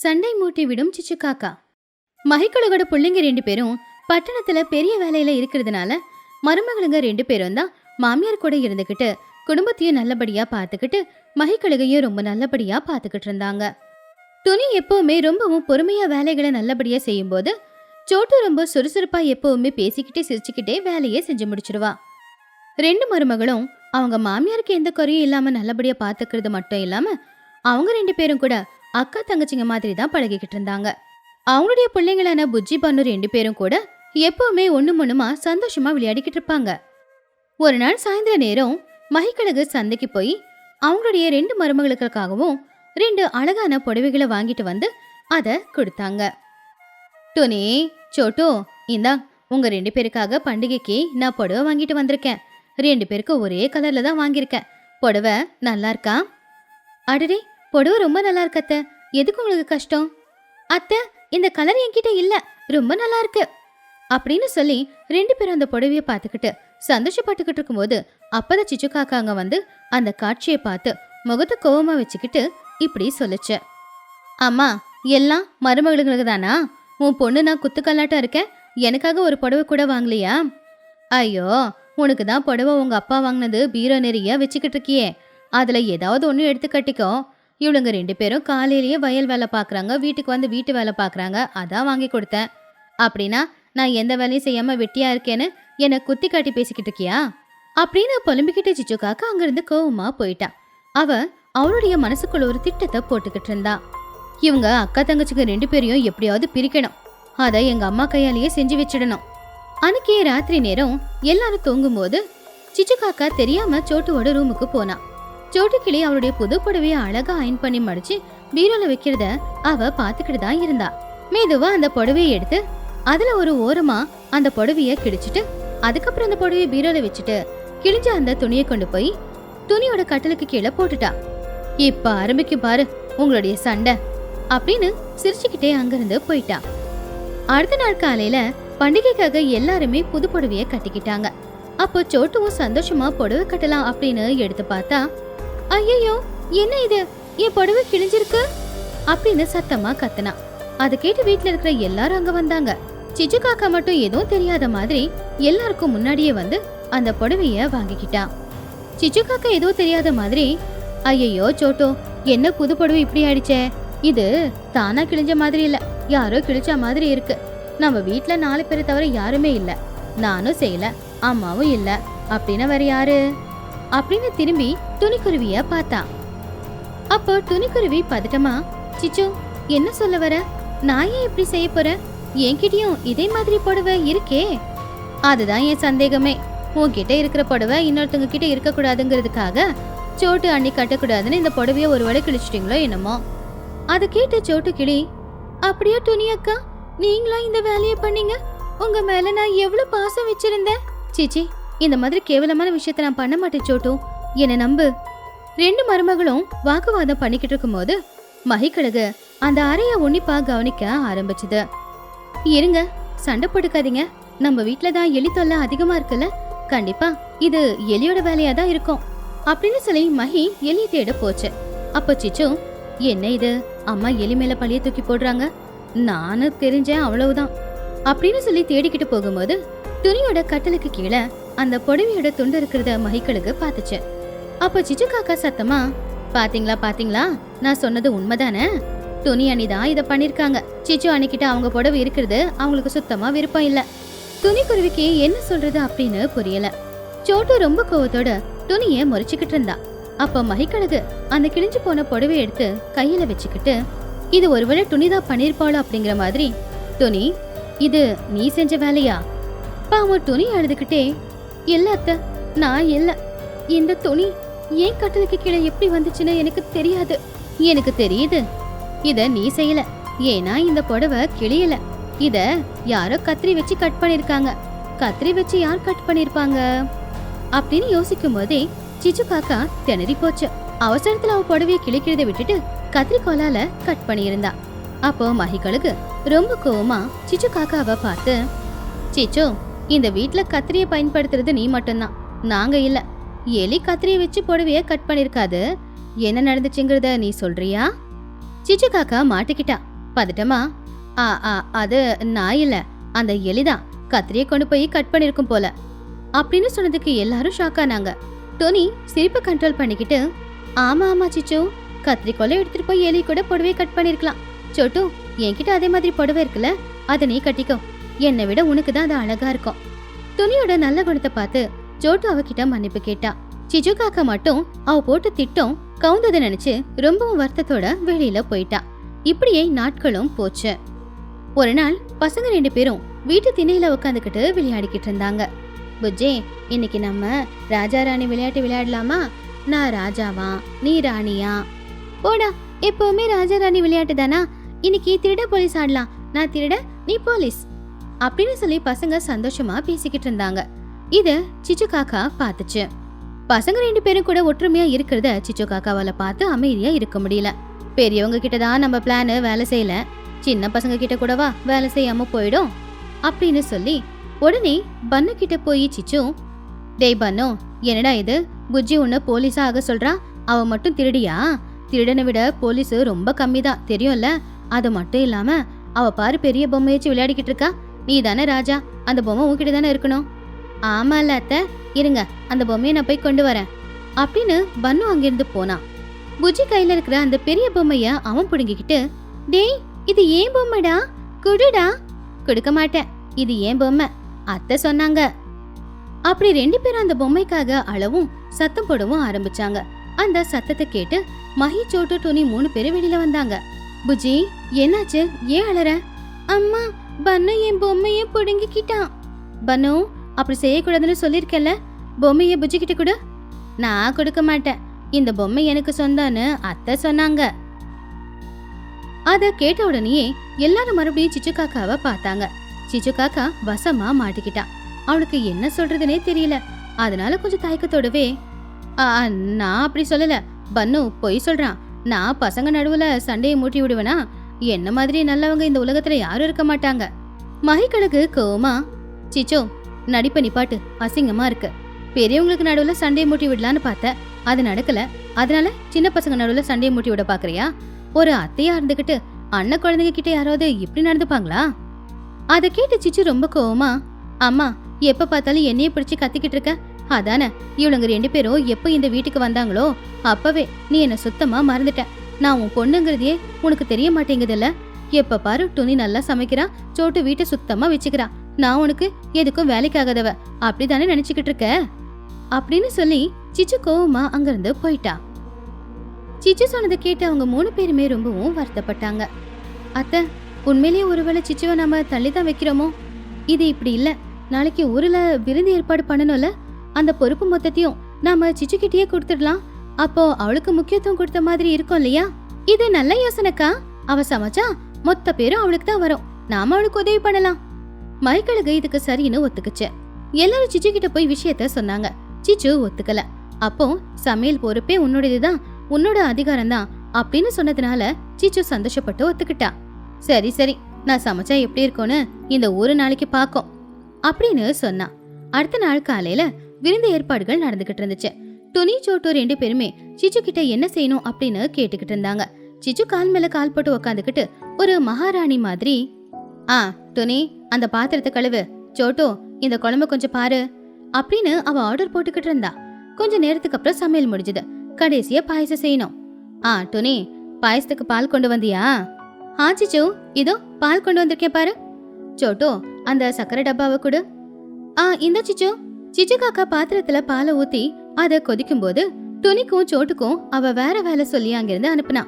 சண்டை மூட்டி விடும் சிச்சு காக்கா. மகிக்கழுகோட பிள்ளைங்க ரெண்டு பேரும் பட்டணத்துல பெரிய வேலையில இருக்கிறதுனால மருமகளுங்க ரெண்டு பேரும் தான் மாமியார் கூட இருந்துகிட்டு குடும்பத்தையும் நல்லபடியா பார்த்துக்கிட்டு மகிக்கழுகையும் ரொம்ப நல்லபடியா பார்த்துக்கிட்டு இருந்தாங்க. துணி எப்பவுமே ரொம்பவும் பொறுமையா வேலைகளை நல்லபடியா செய்யும்போது சோட்டு ரொம்ப சுறுசுறுப்பா எப்பவுமே பேசிக்கிட்டே சிரிச்சுக்கிட்டே வேலையை செஞ்சு முடிச்சிருவா. ரெண்டு மருமகளும் அவங்க மாமியாருக்கு எந்த குறையும் இல்லாம நல்லபடியா பாத்துக்கிறது மட்டும் இல்லாம அவங்க ரெண்டு பேரும் கூட அக்கா தங்கச்சிங்க மாதிரி தான் பழகிக்கிட்டு இருந்தாங்க. அவங்களுடைய பிள்ளைங்களான புஜ்ஜி பண்ணு ரெண்டு பேரும் கூட எப்பவுமே ஒண்ணு மொண்ணுமா சந்தோஷமா விளையாடிக்கிட்டு இருப்பாங்க. ஒரு நாள் சாயந்தர நேரம் மகிக்கழகு சந்தைக்கு போய் அவங்களுடைய ரெண்டு மருமகளுக்காகவும் ரெண்டு அழகான புடவைகளை வாங்கிட்டு வந்து அதை கொடுத்தாங்க. டோனி சோட்டோ இந்தா உங்க ரெண்டு பேருக்காக பண்டிகைக்கு நான் புடவை வாங்கிட்டு வந்திருக்கேன். ரெண்டு பேருக்கு ஒரே கலர்ல தான் வாங்கியிருக்கேன். புடவை நல்லா இருக்கா? அடடே புடவை ரொம்ப நல்லா இருக்கு அத்தை. எதுக்கு உங்களுக்கு கஷ்டம்? அத்தை இந்த கலர் என்கிட்ட இல்ல. ரொம்ப நல்லா இருக்கு அப்படின்னு சொல்லி ரெண்டு பேரும் அந்த புடவைய பார்த்துக்கிட்டு சந்தோஷப்பட்டுக்கிட்டு இருக்கும்போது அப்பதான் சிச்சு காக்கா அங்க வந்து அந்த காட்சியை பார்த்து முகத்தை கோவமா வச்சுக்கிட்டு இப்படி சொல்லுச்சு. அம்மா எல்லாம் மருமகளுங்களுக்கு தானா? உன் பொண்ணு நான் குத்துக்கல்லாட்டம் இருக்கேன் எனக்காக ஒரு புடவை கூட வாங்கலையா? ஐயோ உனக்கு தான் புடவை உங்க அப்பா வாங்கினது பீரோ நெறியா வச்சுக்கிட்டு இருக்கியே. அதுல ஏதாவது ஒன்று எடுத்து கட்டிக்கோ. இவளுங்க ரெண்டு பேரும் காலையிலேயே வயல் வேலை பார்க்குறாங்க வீட்டுக்கு வந்து வீட்டு வேலை பார்க்குறாங்க. அதான் வாங்கி கொடுத்தேன். அப்படின்னா நான் எந்த வேலையும் செய்யாமல் வெட்டியா இருக்கேன்னு என்னை குத்தி காட்டி பேசிக்கிட்டு இருக்கியா? அப்படின்னு புலம்பிக்கிட்ட சிச்சு காக்கா அங்கிருந்து கோவமாக போயிட்டா. அவ அவளுடைய மனசுக்குள்ள ஒரு திட்டத்தை போட்டுக்கிட்டு இருந்தா. இவங்க அக்கா தங்கச்சிங்க ரெண்டு பேரையும் எப்படியாவது பிரிக்கணும். அதை எங்க அம்மா கையாலேயே செஞ்சு வச்சிடணும். அன்னைக்கே ராத்திரி நேரம் எல்லாரும் தூங்கும்போது சிச்சு காக்கா தெரியாம சோட்டுவோட ரூமுக்கு போனான் சோட்டு அவளுடைய புது புடவையை அழகா அயன் பண்ணி மடிச்சு பீரோல வைக்கிறத அவ பாத்துக்கிட்டு தான் இருந்தா. மெதுவா அந்த புடவையை எடுத்து அதுல ஒரு ஓரமா அந்த புடவைய கிழிச்சிட்டு அதுக்கப்புறம் அந்த புடவையை பீரோல வச்சுட்டு கிழிஞ்ச அந்த துணியை கொண்டு போய் துணியோட கட்டலுக்கு கீழே போட்டுட்டா. இப்ப ஆரம்பிக்கும் பாரு உங்களுடைய சண்டை அப்படின்னு சிரிச்சுக்கிட்டே அங்கிருந்து போயிட்டா. அடுத்த நாள் காலையில பண்டிகைக்காக எல்லாருமே புது புடவைய கட்டிக்கிட்டாங்க. அப்போ சோட்டுவும் சந்தோஷமா புடவை கட்டலாம் அப்படின்னு எடுத்து பார்த்தா ஐயோ என்ன இது? என் புடவை கிழிஞ்சிருக்கு? அப்படின்னு சத்தமா கத்துனா. அதை கேட்டு வீட்டுல இருக்கிற எல்லாரும் அங்க வந்தாங்க. சிச்சு காக்கா மட்டும் எதுவும் தெரியாத மாதிரி எல்லாருக்கும் முன்னாடியே வந்து அந்த புடவைய வாங்கிக்கிட்டான் சிச்சு காக்கா எதுவும் தெரியாத மாதிரி ஐயையோ சோட்டோ என்ன புது புடவை இப்படி ஆயிடுச்சே? இது தானா கிழிஞ்ச மாதிரி இல்ல. யாரோ கிழிச்ச மாதிரி இருக்கு. நம்ம வீட்டுல நாலு பேரை தவிர யாருமே இல்ல. நானும் செய்யல அம்மாவும் இல்ல. அப்படின்னா வேற யாரு? அப்படின்னு திரும்பி துணிக்குருவிய பார்த்தா. அப்போ துணிக்குருவி பதட்டமா சிச்சு என்ன சொல்ல வர? நான் ஏன் இப்படி செய்ய போறேன் என்கிட்டயும் இதே மாதிரி புடவை இருக்கே. அதுதான் என் சந்தேகமே. உன்கிட்ட இருக்கிற புடவை இன்னொருத்தவங்க கிட்ட இருக்க கூடாதுங்கிறதுக்காக சோட்டு அண்ணி கட்டக்கூடாதுன்னு இந்த புடவைய ஒரு வேளை கிழிச்சிட்டிங்களோ என்னமோ. அதை கேட்ட சோட்டு கிளி அப்படியே துணி அக்கா நீங்களா இந்த வேலையை பண்ணீங்க? உங்க மேல நான் எவ்வளவு பாசம் வச்சிருந்தேன். சீச்சி இந்த மாதிரி கேவலமான விஷயத்த நான் பண்ண மாட்டேன் சோட்டு. என்னை நம்பு. ரெண்டு மருமகளும் வாக்குவாதம் பண்ணிக்கிட்டு இருக்கும்போது மகிக்கழகு அந்த அறைய உன்னிப்பா கவனிக்க ஆரம்பிச்சது. இருங்க சண்டை போட்டுக்காதீங்க. நம்ம வீட்ல தான் எலி தொல்லை அதிகமா இருக்குல்ல? கண்டிப்பா இது எலியோட வேலையா தான் இருக்கும். அப்படின்னு சொல்லி மஹி எலியை தேட போச்சு. அப்ப சிச்சு என்ன இது? அம்மா எலி மேல பழிய தூக்கி போடுறாங்க. நானும் தெரிஞ்சேன் அவ்வளவுதான். அப்படின்னு சொல்லி தேடிக்கிட்டு போகும்போது துணியோட கட்டலுக்கு கீழே அந்த புடவையோட துண்டு இருக்கிறத மகிக்களுக்கு பார்த்துச்சு. அப்போ சிச்சு காக்கா சத்தமா பாத்தீங்களா பாத்தீங்களா? நான் சொன்னது உண்மைதானே? துணி அணி தான் இதை பண்ணிருக்காங்க. சிச்சு அணிக்கிட்ட அவங்க புடவை இருக்கிறது அவங்களுக்கு சுத்தமா விருப்பம் இல்ல. துணி குருவிக்கு என்ன சொல்றது அப்படின்னு புரியல. சோட்டு ரொம்ப கோவத்தோட துணியை முறைச்சுக்கிட்டு இருந்தா. அப்ப மகிக்கழகு அந்த கிழிஞ்சு போன புடவை எடுத்து கையில வச்சுக்கிட்டு இது ஒருவேளை துணிதா பண்ணிருப்பாளோ? அப்படிங்கிற மாதிரி துணி இது நீ செஞ்ச வேலையா? பாவம் துணி அழுதுகிட்டே இல்ல அத்த நான் இல்ல. இந்த துணி ஏன் கட்டலுக்கு கீழே எப்படி வந்துச்சுன்னு எனக்கு தெரியாது. எனக்கு தெரியுது. இத நீ செய்யல. ஏன்னா இந்த புடவை கிளியல இத யாரோ கத்திரி வச்சு கட் பண்ணிருக்காங்க. கத்திரி வச்சு யார் கட் பண்ணிருப்பாங்க? அப்படின்னு யோசிக்கும் போதே சிச்சு காக்கா திணறி போச்சு. அவசரத்துல அவ புடவைய கிளிக்கிறத விட்டுட்டு கத்திரிக்கோலால கட் பண்ணியிருந்தா. அப்போ மகிகளுக்கு ரொம்ப கோவமா சிச்சு காக்காவை பார்த்து சிச்சு இந்த வீட்டில் கத்திரியை பயன்படுத்துறது நீ மட்டும்தான். நாங்கள் இல்லை. எலி கத்திரியை வச்சு புடவைய கட் பண்ணியிருக்காது என்ன நடந்துச்சுங்கிறத நீ சொல்றியா? சிச்சு காக்கா மாட்டிக்கிட்டா. பதட்டமா? ஆ ஆ அது நான் இல்லை. அந்த எலிதான். கத்திரியை கொண்டு போய் கட் பண்ணியிருக்கும் போல. அப்படின்னு சொன்னதுக்கு எல்லாரும் ஷாக் ஆனாங்க. டோனி சிரிப்பை கண்ட்ரோல் பண்ணிக்கிட்டு ஆமா ஆமா சிச்சு. கத்திரிக்கோலை எடுத்துட்டு போய் எலி கூட புடவை கட் பண்ணிருக்கலாம். சொட்டு என்கிட்ட அதே மாதிரி புடவை இருக்குல்ல? அதை நீ கட்டிக்கோ. என்னை விட உனக்கு தான் அது அழகா இருக்கும். துணியோட நல்ல குணத்தை பார்த்து ஜோட்டு அவகிட்ட மன்னிப்பு கேட்டா. சிஜு காக்கா மட்டும் அவ போட்டு திட்டம் கவுந்ததை நினைச்சு ரொம்பவும் வருத்தத்தோட வெளியில போயிட்டா. இப்படியே நாட்களும் போச்சு. ஒரு நாள் பசங்க ரெண்டு பேரும் வீட்டு திணையில உட்காந்துக்கிட்டு விளையாடிக்கிட்டு இருந்தாங்க. புஜ்ஜே இன்னைக்கு நம்ம ராஜா ராணி விளையாட்டு விளையாடலாமா? நான் ராஜாவா? நீ ராணியா? போடா எப்பவுமே ராஜா ராணி விளையாட்டு தானா? இன்னைக்கு திருட போலீஸ் ஆடலாம். நான் திருட நீ போலீஸ். அப்படின்னு சொல்லி பசங்க சந்தோஷமா பேசிக்கிட்டு இருந்தாங்க. இத சிச்சு காக்கா பார்த்துச்சு. பசங்க ரெண்டு பேரும் கூட ஒற்றுமையா இருக்கிறத சிச்சு காக்காவால பார்த்து அமைதியா இருக்க முடியல. பெரியவங்க கிட்ட தான் நம்ம பிளானு வேலை செய்யல. சின்ன பசங்க கிட்ட கூடவா வேலை செய்யாம போயிடும்? அப்படின்னு சொல்லி உடனே பன்னு கிட்ட போய் சிச்சு டேய் பன்னு என்னடா இது? புஜ்ஜி உன்னை போலீஸா ஆக சொல்றா? அவ மட்டும் திருடியா? திருடனை விட போலீஸ் ரொம்ப கம்மி தான் தெரியும்ல? அது மட்டும் இல்லாம அவ பாரு பெரிய பொம்மை வச்சு விளையாடிக்கிட்டு இருக்கா. நீ தானே ராஜா அந்த பொம்மை உன்கிட்ட தானே இருக்கணும்? ஆமால அத்தை இருங்க அந்த பொம்மையை நான் போய் கொண்டு வரேன். அப்படின்னு பன்னு அங்கிருந்து போனான். புஜ்ஜி கையில இருக்கிற அந்த பெரிய பொம்மைய அவன் பிடுங்கிக்கிட்டு டேய் இது ஏன் பொம்மைடா? குடுடா? கொடுக்க மாட்டேன் இது ஏன் பொம்மை? அத்தை சொன்னாங்க. அப்படி ரெண்டு பேரும் அந்த பொம்மைக்காக அளவும் சத்தம் போடவும் ஆரம்பிச்சாங்க. அந்த சத்தத்தை கேட்டு மஹி சோட்டு டோனி மூணு பேரும் வெளியில வந்தாங்க. புஜி என்னாச்சு? ஏன் அழற அம்மா பன்னு என் பொம்மையை பிடுங்கிக்கிட்டான். பனு அப்படி செய்யக்கூடாதுன்னு சொல்லியிருக்கல பொம்மையை புஜிக்கிட்டு கொடு. நான் கொடுக்க மாட்டேன். இந்த பொம்மை எனக்கு சொந்தம்னு அத்தை சொன்னாங்க. அதை கேட்ட உடனேயே எல்லாரும் மறுபடியும் சிச்சு காக்காவை பார்த்தாங்க. சிச்சு காக்கா வசமா மாட்டிக்கிட்டான் அவனுக்கு என்ன சொல்றதுனே தெரியல. அதனால கொஞ்சம் தயக்கத்தோடவே "ஆ, நான் அப்படி சொல்லல. பன்னு பொய் சொல்றான். நான் பசங்க நடுவுல சண்டையை மூட்டி விடுவேனா? என்ன மாதிரி நல்லவங்க இந்த உலகத்துல யாரும் இருக்க மாட்டாங்க. மகிக்கழகு கோமா சிச்சோ நடிப்ப நிப்பாட்டு அசிங்கமா இருக்கு. பெரியவங்களுக்கு நடுவுல சண்டையை மூட்டி விடலான்னு பார்த்தேன் அது நடக்கல. அதனால சின்ன பசங்க நடுவுல சண்டையை மூட்டி விட பாக்குறியா? ஒரு அத்தையா இருந்துகிட்டு அண்ணன் குழந்தைங்க கிட்ட யாராவது இப்படி நடந்துப்பாங்களா? அதை கேட்டு சிச்சு ரொம்ப கோவமா அம்மா எப்ப பார்த்தாலும் என்னையே பிடிச்சு கத்திக்கிட்டு இருக்க? அதானே இவளுங்க ரெண்டு பேரும் எப்ப இந்த வீட்டுக்கு வந்தாங்களோ அப்பவே நீ என்ன சுத்தமா மறந்துட்ட. நான் உன் பொண்ணுங்கிறதையே உனக்கு தெரிய மாட்டேங்குதுல்ல? எப்ப பாரு துணி நல்லா சமைக்கிறா சோட்டு வீட்டை சுத்தமா வச்சுக்கிறா. நான் உனக்கு எதுக்கும் வேலைக்காகாதவ. அப்படிதானே நினைச்சுக்கிட்டு இருக்க? அப்படின்னு சொல்லி சிச்சு கோவமா அங்கிருந்து போயிட்டா. சிச்சு சொன்னதை கேட்டு அவங்க மூணு பேருமே ரொம்பவும் வருத்தப்பட்டாங்க. அத்தை உண்மையிலேயே ஒருவேளை சிச்சுவை நாம தள்ளி தான் வைக்கிறோமோ? இது இப்படி இல்ல. நாளைக்கு ஊர்ல விருந்து ஏற்பாடு பண்ணணும்ல? அந்த பொறுப்பு மொத்தத்தையும் நாம சிச்சு கொடுத்துடலாம். அப்போ அவளுக்கு முக்கியத்துவம் கொடுத்த மாதிரி இருக்கும் இல்லையா? இது நல்ல யோசனைக்கா? அவ சமைச்சா மொத்த பேரும் அவளுக்கு தான் வரும். நாம அவளுக்கு உதவி பண்ணலாம். மைக்கழுகு இதுக்கு சரின்னு ஒத்துக்குச்சு. எல்லாரும் சிச்சு கிட்ட போய் விஷயத்த சொன்னாங்க. சிச்சு ஒத்துக்கல. அப்போ சமையல் பொறுப்பே உன்னோடதுதான் உன்னோட அதிகாரம் தான் அப்படின்னு சொன்னதுனால சிச்சு சந்தோஷப்பட்டு ஒத்துக்கிட்டா. சரி சரி. நான் சமைச்சா எப்படி இருக்கும்னு இந்த ஒரு நாளைக்கு பார்க்கும் அப்படின்னு சொன்னான் அடுத்த நாள் காலையில விருந்து ஏற்பாடுகள் நடந்துகிட்டு இருந்துச்சு. டுனி சோட்டு ரெண்டு பேருமே சிச்சு கிட்ட என்ன செய்யணும் அப்படின்னு கேட்டுக்கிட்டு இருந்தாங்க. சிச்சு கால் மேல கால் போட்டு உக்காந்துக்கிட்டு ஒரு மகாராணி மாதிரி ஆ டுனி அந்த பாத்திரத்தை கழுவு. சோட்டோ இந்த குழம்பு கொஞ்சம் பாரு. அப்படின்னு அவ ஆர்டர் போட்டுக்கிட்டு இருந்தா. கொஞ்ச நேரத்துக்கு அப்புறம் சமையல் முடிஞ்சது. கடைசியா பாயசம் செய்யணும். ஆ டுனி பாயசத்துக்கு பால் கொண்டு வந்தியா? ஆ சிச்சு இதோ பால் கொண்டு வந்திருக்கேன் பாரு. சோட்டோ அந்த சக்கரை டப்பாவை கொடு. ஆ இந்த சிச்சு. சிச்சு காக்கா பாத்திரத்துல பாலை ஊத்தி அத கொதிக்கும் போது துணிக்கும் சோட்டுக்கும் அவ வேற வேலை சொல்லி அங்கிருந்து அனுப்புனா.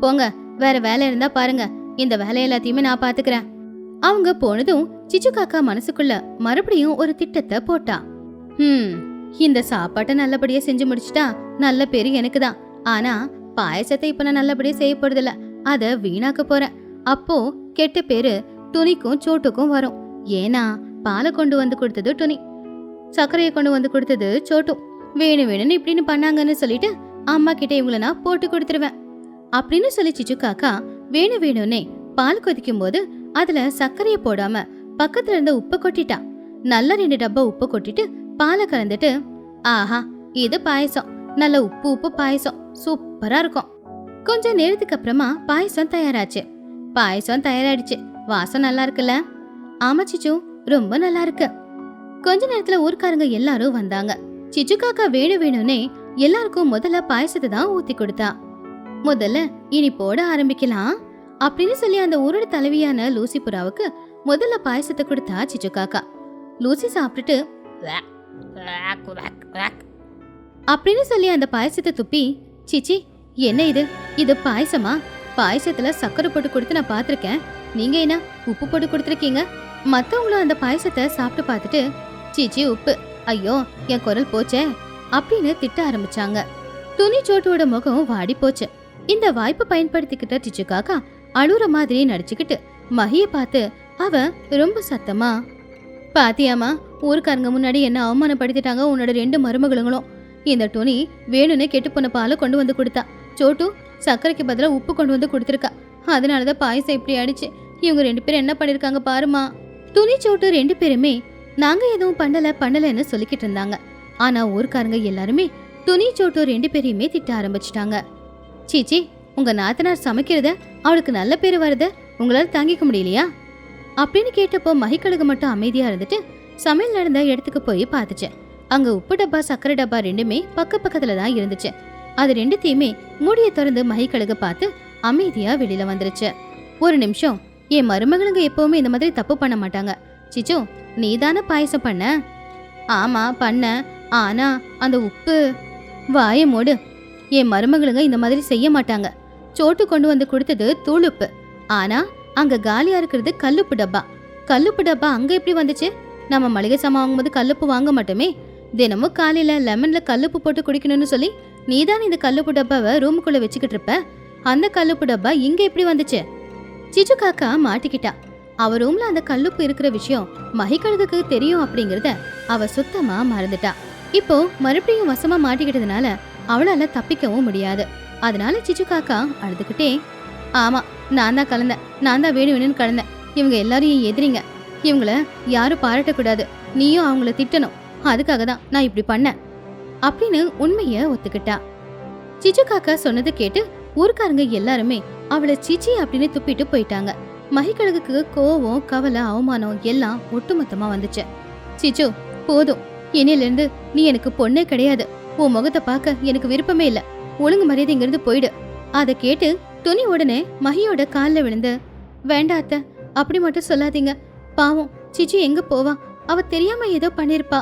போங்க வேற வேலை இருந்தா பாருங்க. இந்த வேலை எல்லாத்தையுமே நான் பாத்துக்கிறேன். அவங்க போனதும் சிச்சு காக்கா மனசுக்குள்ள மறுபடியும் ஒரு திட்டத்தை போட்டா. ஹம் இந்த சாப்பாட்டை நல்லபடியா செஞ்சு முடிச்சிட்டா நல்ல பேரு எனக்கு தான். ஆனா பாயசத்தை இப்ப நான் நல்லபடியா செய்ய போறதில்ல. அத வீணாக்க போறேன். அப்போ கெட்ட பேரு துணிக்கும் சோட்டுக்கும் வரும். ஏன்னா பாலை கொண்டு வந்து கொடுத்தது துணி. சர்க்கரையை கொண்டு வந்து கொடுத்தது சோட்டு வேணும் வேணும்னு இப்படின்னு பண்ணாங்கன்னு சொல்லிட்டு அம்மா கிட்ட இவங்கள நான் போட்டு கொடுத்துருவேன். அப்படின்னு சொல்லி சிச்சு காக்கா வேணும் வேணும்னே பால் கொதிக்கும் போது அதுல சர்க்கரையை போடாம பக்கத்துல இருந்த உப்பை கொட்டிட்டா. நல்ல ரெண்டு டப்பா உப்பு கொட்டிட்டு பாலை கலந்துட்டு ஆஹா இது பாயசம். நல்ல உப்பு உப்பு பாயசம். சூப்பரா இருக்கும். கொஞ்ச நேரத்துக்கு அப்புறமா பாயசம் தயாராச்சு. பாயசம் தயாராயிடுச்சு. வாசம் நல்லா இருக்குல்ல? ஆமா சிச்சு. ரொம்ப நல்லா இருக்கு. கொஞ்ச நேரத்துல ஊர்க்காரங்க எல்லாரும் வந்தாங்க. சிச்சு காக்கா வேணும் வேணும்னே எல்லாருக்கும் முதல்ல பாயசத்தை தான் ஊத்தி கொடுத்தா. முதல்ல இனி போட ஆரம்பிக்கலாம். அப்படின்னு சொல்லி அந்த ஊரோட தலைவியான லூசி புறாவுக்கு முதல்ல பாயசத்தை கொடுத்தா சிச்சு காக்கா லூசி சாப்பிட்டுட்டு அப்படின்னு சொல்லி அந்த பாயசத்தை துப்பி சிச்சி என்ன இது? இது பாயசமா? பாயசத்துல சக்கரை போட்டு கொடுத்து நான் பார்த்துருக்கேன். நீங்க என்ன உப்பு போட்டு கொடுத்துருக்கீங்க? மத்தவங்களும் அந்த பாயசத்தை சாப்பிட்டு பார்த்துட்டு சீச்சி உப்பு. ஐயோ என் குரல் போச்சே? அப்படின்னு திட்ட ஆரம்பிச்சாங்க. துணி சோட்டோட முகம் வாடி போச்சு. இந்த வாய்ப்பு பயன்படுத்திக்கிட்ட டிச்சு காக்கா அழுற மாதிரி நடிச்சுக்கிட்டு மகிய பார்த்து அவ ரொம்ப சத்தமா? பாத்தியாமா ஊருக்காரங்க முன்னாடி என்ன அவமானப்படுத்திட்டாங்க? உன்னோட ரெண்டு மருமகளுங்களும். இந்த துணி வேணும்னு கெட்டு போன பாலை கொண்டு வந்து கொடுத்தா. சோட்டு சர்க்கரைக்கு பதிலாக உப்பு கொண்டு வந்து கொடுத்துருக்கா. அதனால தான் பாயசம் இப்படி ஆயிடுச்சு. இவங்க ரெண்டு பேரும் என்ன பண்ணிருக்காங்க பாருமா துணி சோட்டு ரெண்டு பேருமே நாங்க எதுவும் பண்ணல பண்ணலன்னு சொல்லிக்கிட்டு இருந்தாங்க. ஆனா ஊர்க்காரங்க எல்லாருமே துணி சோட்டு ரெண்டு பேரையுமே திட்ட ஆரம்பிச்சிட்டாங்க. சீச்சி உங்க நாத்தனார் சமைக்கிறத அவளுக்கு நல்ல பேர் வருத உங்களால தாங்கிக்க முடியலையா? அப்படின்னு கேட்டப்போ மகிக்கழுகு மட்டும் அமைதியா இருந்துட்டு சமையல் நடந்த இடத்துக்கு போய் பார்த்துச்சேன் அங்க உப்பு டப்பா சக்கரை டப்பா ரெண்டுமே பக்க பக்கத்துல தான் இருந்துச்சு. அது ரெண்டுத்தையுமே மூடிய திறந்து மகிக்கழுக பார்த்து அமைதியா வெளியில வந்துருச்சு. ஒரு நிமிஷம் என் மருமகளுங்க எப்பவுமே இந்த மாதிரி தப்பு பண்ண மாட்டாங்க. சிச்சோ நீ தானே பாயசம் பண்ண? ஆமா பண்ண. ஆனா அந்த உப்பு. வாய மூடு. என் மருமகளுங்க இந்த மாதிரி செய்ய மாட்டாங்க. சோட்டு கொண்டு வந்து கொடுத்தது தூளுப்பு. ஆனா அங்க காலியா இருக்கிறது கல்லுப்பு டப்பா. கல்லுப்பு டப்பா அங்க எப்படி வந்துச்சு? நம்ம மளிகை சாமான் வாங்கும்போது கல்லுப்பு வாங்க மாட்டோமே. தினமும் காலையில லெமன்ல கல்லுப்பு போட்டு குடிக்கணும்னு சொல்லி நீதான் இந்த கல்லுப்பு டப்பாவை ரூமுக்குள்ள வச்சுக்கிட்டு இருப்ப? அந்த கல்லுப்பு டப்பா இங்க எப்படி வந்துச்சு? சிச்சு காக்கா மாட்டிக்கிட்டா. அவ ரூம்ல அந்த கல்லுப்பு இருக்கிற விஷயம் மகிக்கழுகுக்கு தெரியும் அப்படிங்கறத அவ சுத்தமா மறந்துட்டா. இப்போ மறுபடியும் வசமா மாட்டிக்கிட்டதுனால அவளால தப்பிக்கவும் முடியாது. அதனால சிச்சு காக்கா அழுதுகிட்டே ஆமா நான் தான் கலந்தேன். நான் தான் வேணும் வேணும்னு கலந்தேன். இவங்க எல்லாரும் என் எதிரிங்க. இவங்கள யாரும் பாராட்டக்கூடாது நீயும் அவங்கள திட்டணும். அதுக்காக தான் நான் இப்படி பண்ணேன். அப்படின்னு உண்மைய ஒத்துக்கிட்டா. சிச்சு காக்கா சொன்னதை கேட்டு ஊருக்காரங்க எல்லாருமே அவளை சிச்சி அப்படின்னு துப்பிட்டு போயிட்டாங்க. மகிக்கழகுக்கு கோவம் கவலை அவமானம் எல்லாம் ஒட்டுமொத்தமா வந்துச்சு. சிச்சு போதும். இனியிலிருந்து நீ எனக்கு பொண்ணே கிடையாது. உன் முகத்தை பார்க்க எனக்கு விருப்பமே இல்ல. ஒழுங்கு மரியாதை இங்கிருந்து போயிடு. அதை கேட்டு துணி உடனே மகியோட கால்ல விழுந்து வேண்டாத்த அத்தை அப்படி மட்டும் சொல்லாதீங்க. பாவம் சிச்சு எங்க போவா? அவ தெரியாம ஏதோ பண்ணிருப்பா.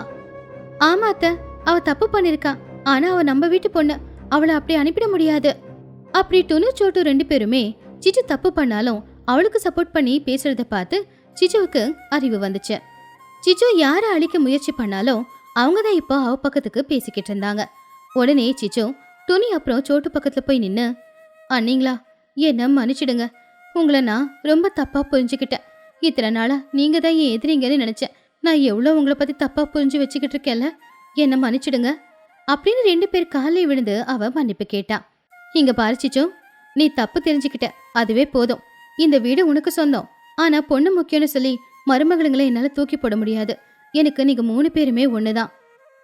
ஆமா அத்தை அவ தப்பு பண்ணிருக்கா. ஆனா அவ நம்ம வீட்டு பொண்ணு. அவளை அப்படி அனுப்பிட முடியாது. அப்படி துணு சோட்டு ரெண்டு பேருமே சிச்சு தப்பு பண்ணாலும் அவளுக்கு சப்போர்ட் பண்ணி பேசுறத பார்த்து சிஜுவுக்கு அறிவு வந்துச்சு. சிஜு யாரை அழிக்க முயற்சி பண்ணாலும் அவங்க தான் இப்போ அவ பக்கத்துக்கு பேசிக்கிட்டு இருந்தாங்க. உடனே சிச்சு துணி அப்புறம் சோட்டு பக்கத்துல போய் நின்னு அண்ணிங்களா என்ன மன்னிச்சிடுங்க. உங்களை நான் ரொம்ப தப்பா புரிஞ்சுக்கிட்டேன். இத்தனை நாளா நீங்க தான் என் எதிரிங்கன்னு நினச்சேன். நான் எவ்வளோ உங்களை பத்தி தப்பா புரிஞ்சு வச்சுக்கிட்டு இருக்கேன்ல? என்ன மன்னிச்சிடுங்க. அப்படின்னு ரெண்டு பேர் காலையில் விழுந்து அவ மன்னிப்பு கேட்டான் இங்க பாரு நீ தப்பு தெரிஞ்சுக்கிட்ட. அதுவே போதும். இந்த வீடு உனக்கு சொந்தம். ஆனா பொண்ணு முக்கியம்னு சொல்லி மருமகளுங்களை என்னால தூக்கி போட முடியாது. எனக்கு நீங்க மூணு பேருமே ஒண்ணுதான்.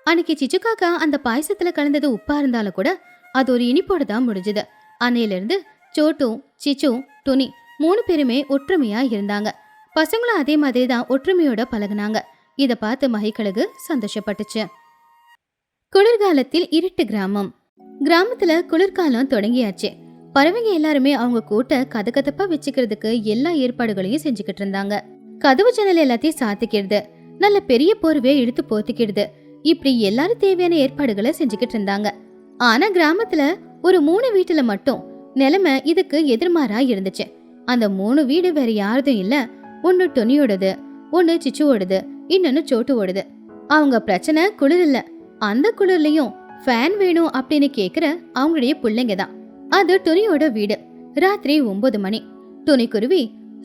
அன்னைக்கு சிச்சு காக்கா அந்த பாயசத்துல கலந்தது உப்பா இருந்தாலும் கூட அது ஒரு இனிப்போட தான் முடிஞ்சது. அன்னையில இருந்து சிச்சும் துணி மூணு பேருமே ஒற்றுமையா இருந்தாங்க. பசங்களும் அதே மாதிரி தான் ஒற்றுமையோட பழகுனாங்க. இத பார்த்து மகிக்கழகு சந்தோஷப்பட்டுச்சு. குளிர்காலத்தில் இருட்டு கிராமம். கிராமத்துல குளிர்காலம் தொடங்கியாச்சு. பறவைங்க எல்லாருமே அவங்க கூட்ட கதகதப்பா வச்சுக்கிறதுக்கு எல்லா ஏற்பாடுகளையும் செஞ்சுக்கிட்டு இருந்தாங்க. கதவு ஜன்னல் எல்லாத்தையும் சாத்திக்கிடுது. நல்ல பெரிய போர்வையை இழுத்து போத்திக்கிடுது. இப்படி எல்லாரும் தேவையான ஏற்பாடுகளை செஞ்சுக்கிட்டு இருந்தாங்க. ஆனா கிராமத்துல ஒரு மூணு வீட்டுல மட்டும் நிலைமை இதுக்கு எதிர்மாறா இருந்துச்சு. அந்த மூணு வீடு வேற யாரதும் இல்ல. ஒன்னு டொனியோடது ஒன்னு சிச்சுவோடது இன்னொன்னு சோட்டுவோடது. அவங்க பிரச்சனை குளிர் இல்ல. அந்த குளிர்லயும் ஃபேன் வேணும் அப்படின்னு கேக்குற அவங்களுடைய பிள்ளைங்க தான். அது துணியோட வீடு. ராத்திரி ஒன்பது மணி. துணிக்குருவி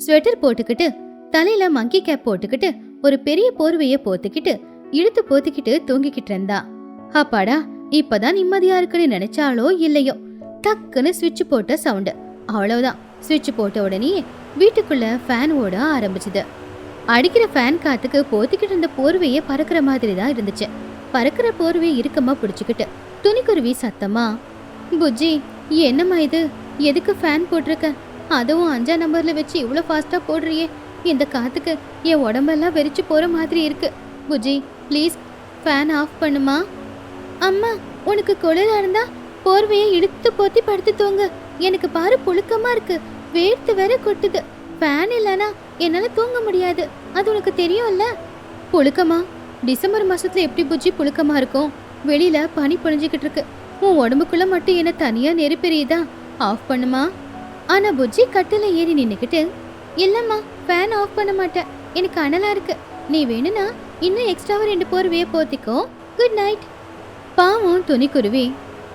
ஸ்வெட்டர் போட்டுக்கிட்டு தலையில மங்கி கேப் போட்டுக்கிட்டு ஒரு பெரிய போர்வைய போத்துக்கிட்டு இழுத்து போத்துக்கிட்டு தூங்கிக்கிட்டு இருந்தா. அப்பாடா இப்பதான் நிம்மதியா இருக்குன்னு நினைச்சாலோ இல்லையோ? டக்குன்னு சுவிட்ச் போட்ட சவுண்டு அவ்வளவுதான். சுவிட்ச் போட்ட உடனே வீட்டுக்குள்ள ஃபேன் ஓட ஆரம்பிச்சுது. அடிக்கிற ஃபேன் காத்துக்கு போத்திக்கிட்டு இருந்த போர்வையே பறக்கிற மாதிரி தான் இருந்துச்சு. பறக்கிற போர்வையை இறுக்கமா பிடிச்சிக்கிட்டு துணிக்குருவி சத்தமா புஜ்ஜி என்னம்மா இது? எதுக்கு ஃபேன் போட்டிருக்க? அதுவும் அஞ்சா நம்பரில் வச்சு இவ்வளோ ஃபாஸ்ட்டாக போடுறியே. இந்த காற்றுக்கு என் உடம்பெல்லாம் வெறிச்சு போகிற மாதிரி இருக்கு. புஜி ப்ளீஸ் ஃபேன் ஆஃப் பண்ணுமா? அம்மா உனக்கு குளிராக இருந்தா போர்வையை இழுத்து போத்தி படுத்து தூங்கு. எனக்கு பாரு புழுக்கமாக இருக்கு. வேர்த்து வேற கொட்டுது. ஃபேன் இல்லைனா என்னால் தூங்க முடியாது. அது உனக்கு தெரியும்ல? புழுக்கமா? டிசம்பர் மாதத்தில் எப்படி புஜ்ஜி புழுக்கமாக இருக்கும்? வெளியில் பனி பொழிஞ்சிக்கிட்டு இருக்கு. உன் உடம்புக்குள்ள மட்டும் என்ன தனியா நெருப்பெரியுதா ஆஃப் பண்ணுமா? ஆனா புஜ்ஜி கட்டில ஏறி நின்னுக்கிட்டு இல்லம்மா ஃபேன் ஆஃப் பண்ண மாட்டேன். எனக்கு அனலா இருக்கு. நீ வேணும்னா இன்னும் எக்ஸ்ட்ராவா ரெண்டு போர்வையை போத்திக்கோ. குட் நைட் பாவம் துணிக்குருவி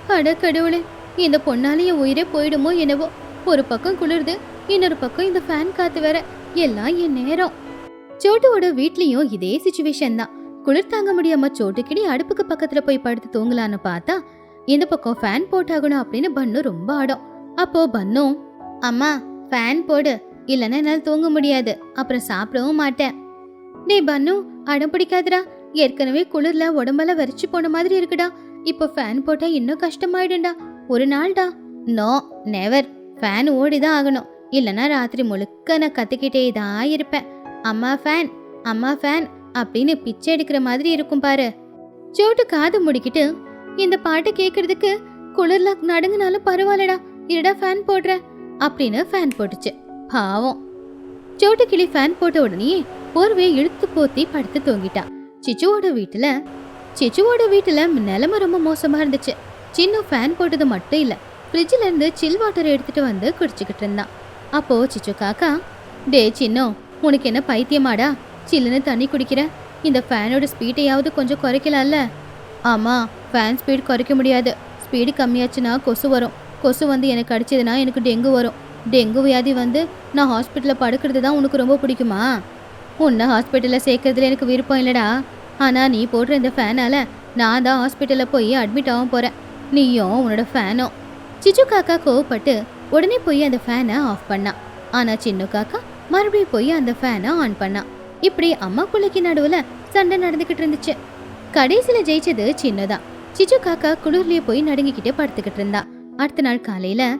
அட கடவுளே இந்த பொண்ணாலேயே உயிரே போயிடுமோ என்னவோ. ஒரு பக்கம் குளிருது இன்னொரு பக்கம் இந்த ஃபேன் காத்து வேற. எல்லாம் என் நேரம். சோட்டுவோட வீட்லயும் இதே சுச்சுவேஷன் தான். குளிர் தாங்க முடியாம சோட்டுக்கிடி அடுப்புக்கு பக்கத்துல போய் படுத்து தூங்கலான்னு பார்த்தா இந்த பக்கம் ஃபேன் போட்டாகணும் அப்படின்னு பண்ணு ரொம்ப ஆடும். அப்போ பன்னும் அம்மா ஃபேன் போடு. இல்லைன்னா என்னால் தூங்க முடியாது. அப்புறம் சாப்பிடவும் மாட்டேன். நீ பன்னு அடம் பிடிக்காதடா. ஏற்கனவே குளிர்ல உடம்பெல்லாம் வெறிச்சு போன மாதிரி இருக்குடா. இப்போ ஃபேன் போட்டா இன்னும் கஷ்டமாயிடும்டா. ஒரு நாள்டா. நோ நெவர் ஃபேன் ஓடிதான் ஆகணும். இல்லைன்னா ராத்திரி முழுக்க நான் கத்துக்கிட்டே தான் இருப்பேன். அம்மா ஃபேன் அம்மா ஃபேன் அப்படின்னு பிச்சை எடுக்கிற மாதிரி இருக்கும் பாரு. சோட்டு காது முடிக்கிட்டு இந்த பாட்டு கேட்கறதுக்கு குளிர்ல நடுங்கினாலும் பரவாயில்லடா. இருடா ஃபேன் போடுறேன் அப்படின்னு ஃபேன் போட்டுச்சு. பாவம். சோட்டு கிளி ஃபேன் போட்ட உடனே போர்வையை இழுத்து போத்தி படுத்து தூங்கிட்டா. சிச்சுவோட வீட்டில் சிச்சுவோட வீட்டில் நிலைமை ரொம்ப மோசமா இருந்துச்சு. சின்ன ஃபேன் போட்டது மட்டும் இல்லை ஃப்ரிட்ஜ்ல இருந்து சில் வாட்டர் எடுத்துகிட்டு வந்து குடிச்சிக்கிட்டு இருந்தான். அப்போது சிச்சு காக்கா டே சின்னோ உனக்கு என்ன பைத்தியமாடா? சில்லுன்னு தண்ணி குடிக்கிற? இந்த ஃபேனோட ஸ்பீட்டையாவது கொஞ்சம் குறைக்கலாம்ல? ஆமாம் ஃபேன் ஸ்பீட் குறைக்க முடியாது. ஸ்பீடு கம்மியாச்சுன்னா கொசு வரும். கொசு வந்து எனக்கு அடிச்சதுன்னா எனக்கு டெங்கு வரும். டெங்கு வியாதி வந்து நான் ஹாஸ்பிட்டலில் படுக்கிறது தான் உனக்கு ரொம்ப பிடிக்குமா? உன்னை ஹாஸ்பிட்டலில் சேர்க்கறதுல எனக்கு விருப்பம் இல்லைடா. ஆனால் நீ போடுற இந்த ஃபேனால் நான் தான் ஹாஸ்பிட்டலில் போய் அட்மிட் ஆக போகிறேன் நீயும் உன்னோட ஃபேனும். சிச்சு காக்கா கோவப்பட்டு உடனே போய் அந்த ஃபேனை ஆஃப் பண்ணான் ஆனால் சின்ன காக்கா மறுபடியும் போய் அந்த ஃபேனை ஆன் பண்ணான் இப்படி அம்மா குள்ளைக்கு நடுவில் சண்டை நடந்துக்கிட்டு இருந்துச்சு. கடைசியில் ஜெயிச்சது சின்னதான். சிச்சு காக்கா குளிர்லயே போய் நடுங்கிக்கிட்டே படுத்துக்கிட்டு இருந்தா. அடுத்த நாள் காலையில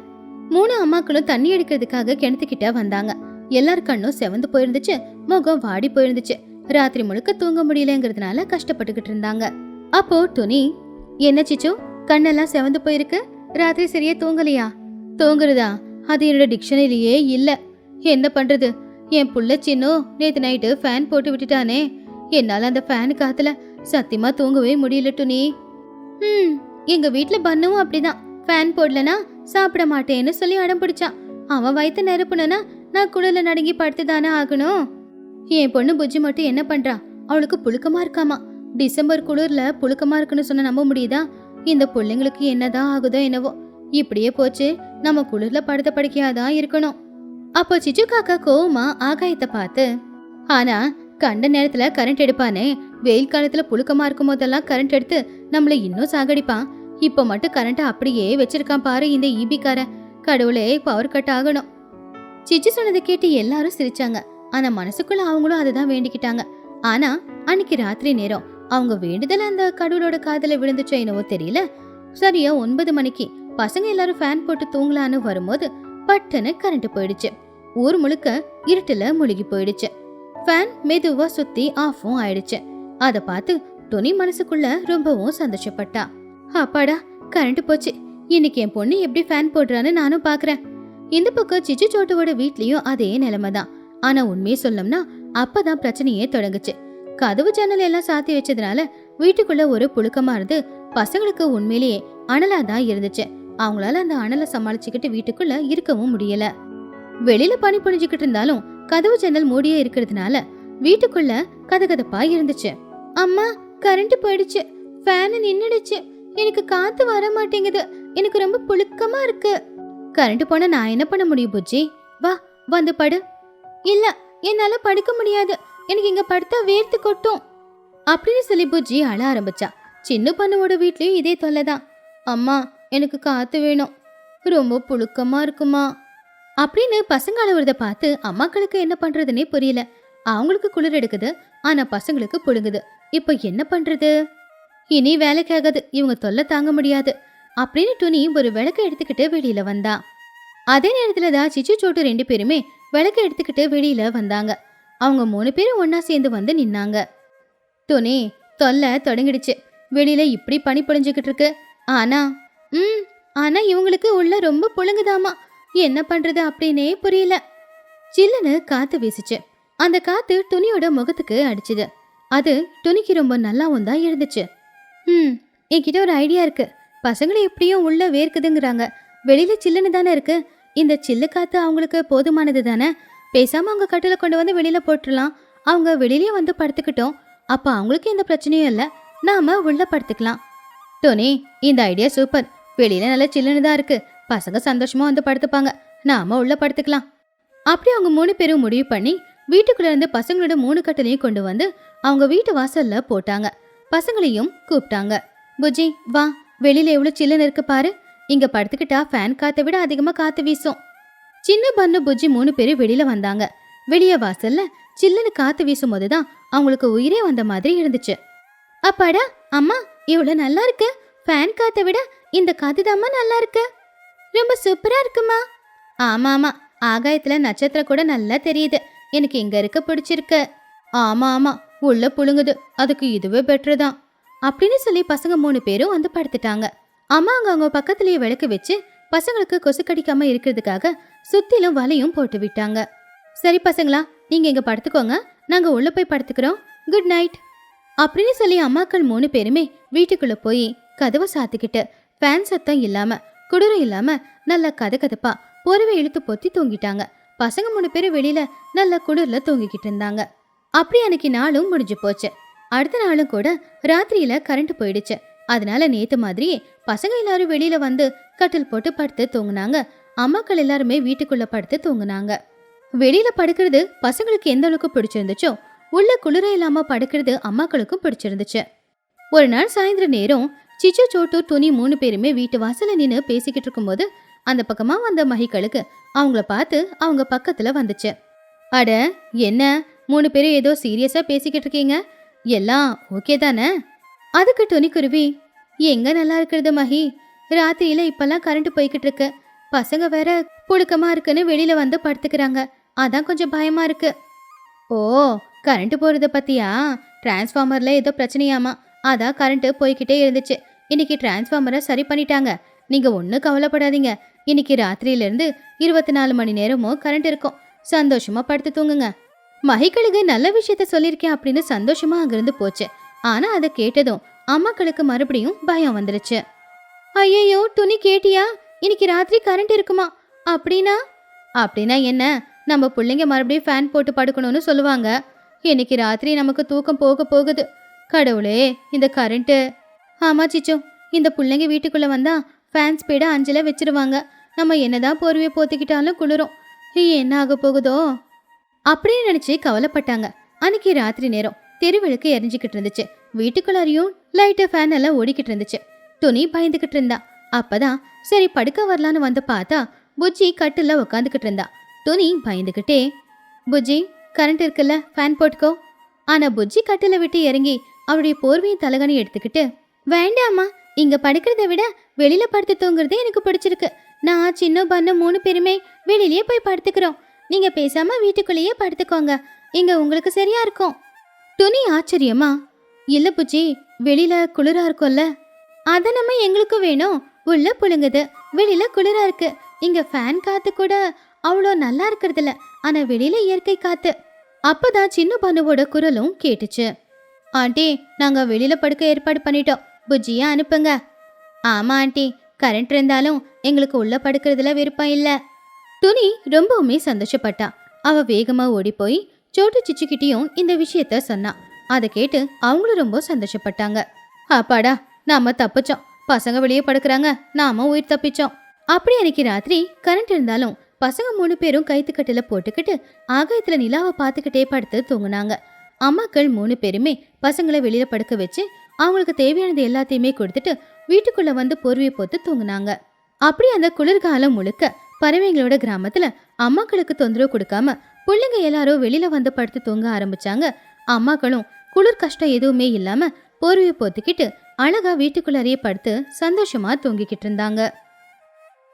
மூணு அம்மாக்களும் தண்ணி எடுக்கிறதுக்காக கிணத்துக்கிட்ட வந்தாங்க. எல்லார் கண்ணும் செவந்து போயிருந்துச்சு முகம் வாடி போயிருந்துச்சு. ராத்திரி முழுக்க தூங்க முடியலங்கிறதுனால கஷ்டப்பட்டுக்கிட்டு இருந்தாங்க. அப்போ துணி என்ன சிச்சு கண்ணெல்லாம் செவந்து போயிருக்கு? ராத்திரி சரியா தூங்கலையா? தூங்குறதா? அது என்னோட டிக்ஷனரியிலேயே இல்ல. என்ன பண்றது? என் புள்ள சின்னோ நேத்து நைட்டு ஃபேன் போட்டு விட்டுட்டானே. என்னால அந்த ஃபேன் காத்துல சத்தியமா தூங்கவே முடியல துணி. ம் எங்க வீட்ல பண்ணுவும் அப்படிதான். ஃபேன் போடலனா சாப்பிட மாட்டேன்னு சொல்லி அடம் பிடிச்சான் அவன் வயிற்று நெருப்புனா நான் குளிர்ல நடுங்கி படுத்து தானே ஆகணும். என் பொண்ணு புஜ்ஜி மட்டும் என்ன பண்றா? அவளுக்கு புழுக்கமா இருக்காமா? டிசம்பர் குளிர்ல புழுக்கமா இருக்குன்னு சொன்ன நம்ப முடியுதா? இந்த பிள்ளைங்களுக்கு என்னதான் ஆகுதோ என்னவோ. இப்படியே போச்சு நம்ம குளிர்ல படுத்த படுக்கையாதான் இருக்கணும். அப்போ சிச்சு காக்கா கோவமா ஆகாயத்தை பார்த்து ஆனா கண்ட நேரத்துல கரண்ட் எடுப்பானே? வெயில் காலத்துல புழுக்கமா இருக்கும் போதெல்லாம் கரண்ட் எடுத்து நம்மள இன்னும் சாகடிப்பான். இப்போ மட்டும் கரண்ட்டை அப்படியே வச்சிருக்கான் பாரு இந்த ஈபிக்காரன் கடவுளே பவர் கட் ஆகணும். சிச்சு சொன்னதை கேட்டு எல்லாரும் சிரிச்சாங்க. ஆனா மனசுக்குள்ள அவங்களும் அதை தான் வேண்டிக்கிட்டாங்க. ஆனா அன்னைக்கு ராத்திரி நேரம். அவங்க வேண்டுதல் அந்த கடவுளோட காதுல விழுந்துச்சோ என்னவோ தெரியல. சரியா ஒன்பது மணிக்கு. பசங்க எல்லாரும் ஃபேன் போட்டு தூங்கலான்னு வரும்போது பட்டுன்னு கரண்ட் போயிடுச்சு. ஊர் முழுக்க இருட்டுல முழுகி போயிடுச்சு. ஃபேன் மெதுவா சுத்தி ஆஃபும் ஆயிடுச்சு. அத பார்த்து துணி மனசுக்குள்ள ரொம்பவும் சந்தோஷப்பட்டா. அப்பாடா கரண்ட் போச்சு. இன்னைக்கு என் பொண்ணு எப்படி ஃபேன் போடுறான்னு நானும் பாக்குறேன். இந்த பக்கம் சிச்சு சோட்டுவோட வீட்லயும் அதே நிலைமை தான் ஆனா உண்மையை சொல்லணும்னா அப்பதான் பிரச்சனையே தொடங்குச்சு. கதவு ஜன்னல் எல்லாம் சாத்தி வச்சதுனால வீட்டுக்குள்ள ஒரு புழுக்கமா இருந்து பசங்களுக்கு உண்மையிலேயே அனலா தான் இருந்துச்சு. அவங்களால அந்த அனலை சமாளிச்சுக்கிட்டு வீட்டுக்குள்ள இருக்கவும் முடியல. வெளியில பனி புரிஞ்சுக்கிட்டு இருந்தாலும் கதவு ஜன்னல் மூடியே இருக்கிறதுனால வீட்டுக்குள்ள கதகதப்பா இருந்துச்சு. அம்மா கரண்ட் போயிடுச்சு. ஃபேனு நின்னுடுச்சு. எனக்கு காத்து வர மாட்டேங்குது. எனக்கு ரொம்ப புழுக்கமா இருக்கு. கரண்ட் போனா நான் என்ன பண்ண முடியும் புஜ்ஜி? வா வந்து படு. இல்ல என்னால படுக்க முடியாது. எனக்கு இங்க படுத்தா வேர்த்து கொட்டும். அப்படின்னு சொல்லி புஜ்ஜி அழ ஆரம்பிச்சா. சின்ன பண்ணுவோட வீட்லயும் இதே தொல்லைதான். அம்மா எனக்கு காத்து வேணும். ரொம்ப புழுக்கமா இருக்குமா? அப்படின்னு பசங்க அழுவுறத பார்த்து அம்மாக்களுக்கு என்ன பண்றதுனே புரியல. அவங்களுக்கு குளிர் எடுக்குது ஆனா பசங்களுக்கு புழுங்குது. இப்போ என்ன பண்றது? இனி வேலைக்காகாது இவங்க தொல்லை தாங்க முடியாது அப்படின்னு துணி ஒரு விளக்க எடுத்துக்கிட்டு வெளியில வந்தா. அதே நேரத்துல தான் சிச்சு சோட்டு ரெண்டு பேருமே விளக்க எடுத்துக்கிட்டு வெளியில வந்தாங்க. அவங்க மூணு பேரும் ஒன்னா சேர்ந்து வந்து நின்னாங்க. துணி தொல்லை தொடங்கிடுச்சு. வெளியில இப்படி பனி பொழிஞ்சுக்கிட்டு இருக்கு. ஆனா ம் ஆனா இவங்களுக்கு உள்ள ரொம்ப புழுங்குதாமா? என்ன பண்றது? அப்படின்னே புரியல. சில்லுன்னு காத்து வீசுச்சு. அந்த காத்து துணியோட முகத்துக்கு அடிச்சுது. அது துணிக்கு ரொம்ப நல்லாவும் தான் இருந்துச்சு. ம் என்கிட்ட ஒரு ஐடியா இருக்கு. பசங்களை எப்படியும் உள்ள வேர்க்குதுங்கிறாங்க. வெளியில சில்லுன்னு தானே இருக்கு. இந்த சில்லு காத்து அவங்களுக்கு போதுமானது தானே? பேசாம அவங்க கட்டில கொண்டு வந்து வெளியில போட்டுடலாம் அவங்க வெளியிலேயே வந்து படுத்துக்கிட்டோம். அப்ப அவங்களுக்கு எந்த பிரச்சனையும் இல்லை. நாம உள்ள படுத்துக்கலாம். டோனி இந்த ஐடியா சூப்பர். வெளியில நல்ல சில்லுன்னு தான் இருக்கு. பசங்க சந்தோஷமா வந்து படுத்துப்பாங்க. நாம உள்ள படுத்துக்கலாம். அப்படி அவங்க மூணு பேரும் முடிவு பண்ணி வீட்டுக்குள்ள இருந்து பசங்களோட மூணு கட்டிலையும் கொண்டு வந்து அவங்க வீட்டு வாசல்ல போட்டாங்க. பசங்களையும் கூப்பிட்டாங்க. புஜி வா. வெளியில எவ்வளவு சில்லுன்னு இருக்கு பாரு. இங்க படுத்துக்கிட்டா ஃபேன் காத்த விட அதிகமா காத்து வீசும். சின்ன பண்ணு புஜ்ஜி மூணு பேரும் வெளியில வந்தாங்க. வெளிய வாசல்ல சில்லுன்னு காத்து வீசும் போதுதான் அவங்களுக்கு உயிரே வந்த மாதிரி இருந்துச்சு. அப்பாடா அம்மா இவ்வளவு நல்லா இருக்கு. ஃபேன் காத்த விட இந்த காத்து தாம்மா நல்லா இருக்கு. ரொம்ப சூப்பரா இருக்குமா? ஆமா ஆமா. ஆகாயத்துல நட்சத்திரம் கூட நல்லா தெரியுது. எனக்கு இங்க இருக்க பிடிச்சிருக்கு. ஆமா ஆமா. உள்ள புழுங்குது. அதுக்கு இதுவே பெட்டர் தான். அப்படின்னு சொல்லி பசங்க மூணு பேரும் வந்து படுத்துட்டாங்க. அம்மா அங்க அவங்க பக்கத்துலயே விளக்கு வச்சு பசங்களுக்கு கொசு கடிக்காம இருக்கிறதுக்காக சுத்திலும் வலையும் போட்டு விட்டாங்க. சரி பசங்களா நீங்க இங்க படுத்துக்கோங்க. நாங்க உள்ள போய் படுத்துக்கிறோம். குட் நைட் அப்படின்னு சொல்லி அம்மாக்கள் மூணு பேருமே வீட்டுக்குள்ள போய் கதவை சாத்திக்கிட்டு ஃபேன் சத்தம் இல்லாம குளிரும் இல்லாம நல்ல கதை கதப்பா பொறுவை இழுத்து பொத்தி தூங்கிட்டாங்க. பசங்க மூணு பேரும் வெளியில நல்ல குளிர்ல தூங்கிக்கிட்டு இருந்தாங்க. அப்படி அன்னைக்கு நாளும் முடிஞ்சு போச்சு. அடுத்த நாளும் கூட ராத்திரியில கரண்ட் போயிடுச்சு. அதனால நேத்து மாதிரியே பசங்க எல்லாரும் வெளியில வந்து கட்டில் போட்டு படுத்து தூங்குனாங்க. அம்மாக்கள் எல்லாருமே வீட்டுக்குள்ள படுத்து தூங்குனாங்க. வெளியில படுக்கிறது பசங்களுக்கு எந்த அளவுக்கு பிடிச்சிருந்துச்சோ உள்ள குளிர இல்லாம படுக்கிறது அம்மாக்களுக்கும் பிடிச்சிருந்துச்சு. ஒரு நாள் சாயந்தர நேரம் சிச்சு சோட்டு துணி மூணு பேருமே வீட்டு வாசல்ல நின்று பேசிக்கிட்டு இருக்கும்போது அந்த பக்கமா வந்த மகிகளுக்கு அவங்கள பார்த்து அவங்க பக்கத்துல வந்துச்சு. அட என்ன? மூணு பேரும் ஏதோ சீரியஸா பேசிக்கிட்டு இருக்கீங்க? எல்லாம் ஓகே தானே? அதுக்கு துணிக்குருவி எங்க நல்லா இருக்கிறது மகி ராத்திரியில இப்பெல்லாம் கரண்ட் போய்கிட்டு இருக்கு. பசங்க வேற புழுக்கமா இருக்குன்னு வெளியில வந்து படுத்துக்கிறாங்க. அதான் கொஞ்சம் பயமா இருக்கு. ஓ கரண்ட் போறத பத்தியா? டிரான்ஸ்ஃபார்மர்ல ஏதோ பிரச்சனையாமா? அதான் கரண்ட் போய்கிட்டே இருந்துச்சு. இன்னைக்கு டிரான்ஸ்ஃபார்மரை சரி பண்ணிட்டாங்க. நீங்க ஒன்றும் கவலைப்படாதீங்க. இன்னைக்கு ராத்திரியில இருந்து இருபத்தி நாலு மணி நேரமும் கரண்ட் இருக்கும். சந்தோஷமா படுத்து தூங்குங்க. மகிகளுக்கு நல்ல விஷயத்த சொல்லியிருக்கேன் அப்படின்னு சந்தோஷமா அங்கிருந்து போச்சு. ஆனா அதை கேட்டதும் அம்மாக்களுக்கு மறுபடியும் பயம் வந்துருச்சு. ஐயையோ துணி கேட்டியா? இன்னைக்கு ராத்திரி கரண்ட் இருக்குமா? அப்படின்னா? அப்படின்னா என்ன? நம்ம பிள்ளைங்க மறுபடியும் ஃபேன் போட்டு படுக்கணும்னு சொல்லுவாங்க. இன்னைக்கு ராத்திரி நமக்கு தூக்கம் போக போகுது. கடவுளே இந்த கரண்ட்டு ஆமா சிச்சோ. இந்த பிள்ளைங்க வீட்டுக்குள்ள வந்தா ஃபேன் ஸ்பீடை அஞ்சில் வச்சிருவாங்க. நம்ம என்னதான் போர்வையை போத்திக்கிட்டாலும் குளிரும். என்ன ஆக போகுதோ? அப்படின்னு நினைச்சு கவலைப்பட்டாங்க. அன்னைக்கு ராத்திரி நேரம். தெருவிளக்கு எரிஞ்சிக்கிட்டு இருந்துச்சு. வீட்டுக்குள்ளாரையும் லைட்டு ஃபேன் எல்லாம் ஓடிக்கிட்டு இருந்துச்சு. துணி பயந்துகிட்டு இருந்தா. அப்பதான் சரி படுக்க வரலான்னு வந்து பார்த்தா புஜ்ஜி கட்டில் உக்காந்துக்கிட்டு இருந்தா. துணி பயந்துக்கிட்டே புஜ்ஜி கரண்ட் இருக்குல்ல ஃபேன் போட்டுக்கோ. ஆனா புஜ்ஜி கட்டில விட்டு இறங்கி அவருடைய போர்வையை தலகணி எடுத்துக்கிட்டு வேண்டாம்மா இங்க படுக்கிறத விட வெளியில படுத்து தூங்குறதே எனக்கு பிடிச்சிருக்கு. நான் சின்ன பண்ண மூணு பேருமே வெளியிலயே போய் படுத்துக்கிறோம். நீங்க பேசாம வீட்டுக்குள்ளேயே படுத்துக்கோங்க. இங்க உங்களுக்கு சரியா இருக்கும். துணி ஆச்சரியமா இல்ல புஜ்ஜி வெளியில குளிரா இருக்கும்ல. அத நம்ம எங்களுக்கும் வேணும். உள்ள புழுங்குது. வெளியில குளிரா இருக்கு. இங்க ஃபேன் காத்து கூட அவ்வளோ நல்லா இருக்கிறது இல்ல ஆனா வெளியில இயற்கை காத்து. அப்பதான் சின்ன பண்ணுவோட குரலும் கேட்டுச்சு. ஆண்டி நாங்கள் வெளியில் படுக்க ஏற்பாடு பண்ணிட்டோம். புஜ்ஜியாக அனுப்புங்க. ஆமாம் ஆண்டி. கரண்ட் இருந்தாலும் எங்களுக்கு உள்ள படுக்கிறதுல விருப்பம் இல்லை. துணி ரொம்பவுமே சந்தோஷப்பட்டா. அவ வேகமாக ஓடி போய் சோட்டு சிச்சுக்கிட்டியும் இந்த விஷயத்த சொன்னா. அதை கேட்டு அவங்களும் ரொம்ப சந்தோஷப்பட்டாங்க. அப்பாடா நாம தப்பிச்சோம். பசங்க வெளியே படுக்கிறாங்க. நாம உயிர் தப்பிச்சோம். அப்படி அன்னைக்கு ராத்திரி கரண்ட் இருந்தாலும் பசங்க மூணு பேரும் கைத்துக்கட்டில போட்டுக்கிட்டு ஆகாயத்துல நிலாவை பார்த்துக்கிட்டே படுத்து தூங்குனாங்க. அம்மாக்கள் மூணு பேருமே பசங்களை வெளியில படுக்க வச்சு அவங்களுக்கு தேவையானது எல்லாத்தையுமே கொடுத்துட்டு வீட்டுக்குள்ள வந்து போர்வையை போத்து தூங்குனாங்க. அப்படி அந்த குளிர்காலம் முழுக்க பறவைங்களோட கிராமத்துல அம்மாக்களுக்கு தொந்தரவு கொடுக்காம பிள்ளைங்க எல்லாரும் வெளியில வந்து படுத்து தூங்க ஆரம்பிச்சாங்க. அம்மாக்களும் குளிர் கஷ்டம் எதுவுமே இல்லாம போர்வையை போத்துக்கிட்டு அழகா வீட்டுக்குள்ளாரையே படுத்து சந்தோஷமா தூங்கிக்கிட்டு இருந்தாங்க.